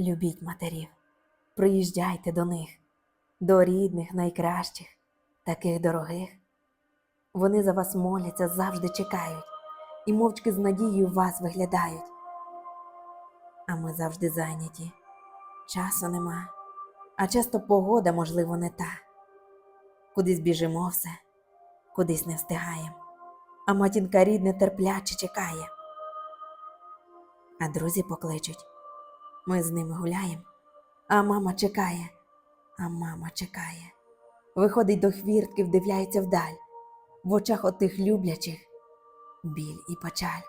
Любіть матерів, приїжджайте до них, до рідних, найкращих, таких дорогих. Вони за вас моляться, завжди чекають і мовчки з надією вас виглядають. А ми завжди зайняті, часу нема, а часто погода, можливо, не та. Кудись біжимо все, кудись не встигаємо, а матінка рідне терпляче чекає. А друзі покличуть. Ми з ними гуляємо, а мама чекає, а мама чекає. Виходить до хвіртки, вдивляється вдаль, в очах отих люблячих біль і печаль.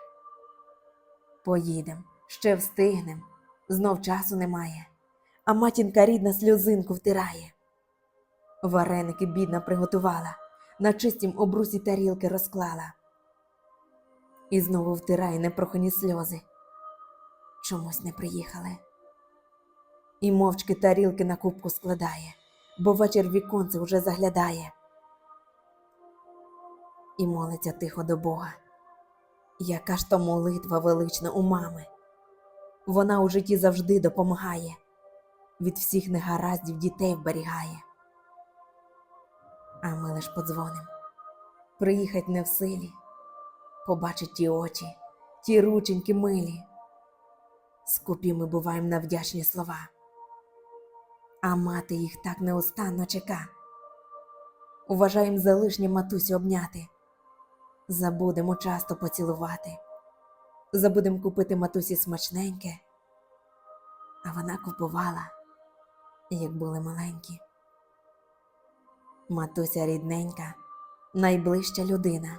Поїдем, ще встигнем, знов часу немає, а матінка рідна сльозинку втирає. Вареники бідна приготувала, на чистім обрусі тарілки розклала. І знову втирає непрохані сльози. Чомусь не приїхали. І мовчки тарілки на кубку складає, бо вечір віконце вже заглядає. І молиться тихо до Бога. Яка ж то молитва велична у мами. Вона у житті завжди допомагає, від всіх негараздів дітей вберігає. А ми лиш подзвоним, приїхать не в силі, побачить ті очі, ті рученьки милі. Скупі ми буваємо на вдячні слова, а мати їх так неустанно чека. Уважаєм за лишнє матусю обняти, забудемо часто поцілувати, забудем купити матусі смачненьке, а вона купувала, як були маленькі. Матуся рідненька, найближча людина,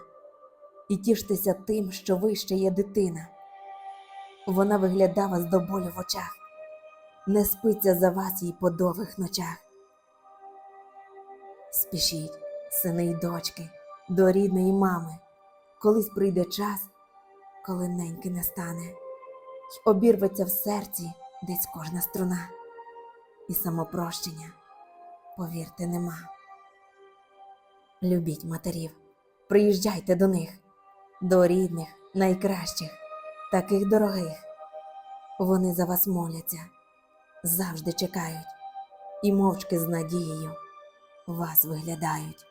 і тіштеся тим, що ви ще є дитина. Вона виглядає вас до болю в очах, не спиться за вас їй по довгих ночах. Спішіть, сини й дочки, до рідної мами, колись прийде час, коли неньки не стане, й обірветься в серці десь кожна струна, і самопрощення, повірте, нема. Любіть матерів, приїжджайте до них, до рідних, найкращих таких дорогих. Вони за вас моляться, завжди чекають і мовчки з надією вас виглядають.